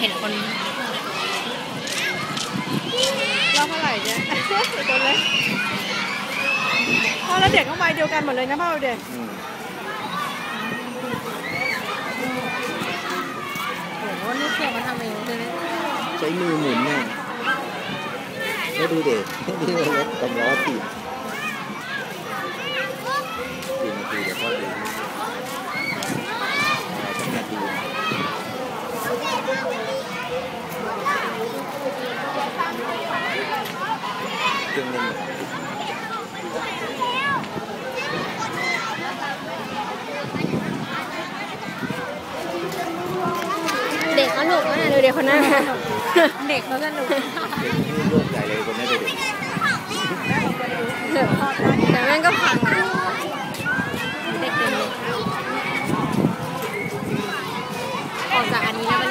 เห็นคนรอบเท่าไหร่เนี่ยตัวเล็กพ่อแล้วเด็กเข้ามาเดียวกันหมดเลยนะพ่อเด็กอืมโอ้โหนี่เพื่อนมาทำเองใช่ไหมใช้มือหมุนเนี่ยแล้วดูเด็กนี่รถกำล้อถีบกี่นาทีเดี๋ยวพ่อดูเอาสักนาที เครื่องเล่นเด็กก็หนุกนะดูเด็กคนนั้นเด็กเขาสนุกเด็กนี่โยกใหญ่เลยคนนี้เด็กแต่แม่งก็พังอะเด็กเต็มเลยออกจากอันนี้แล้ว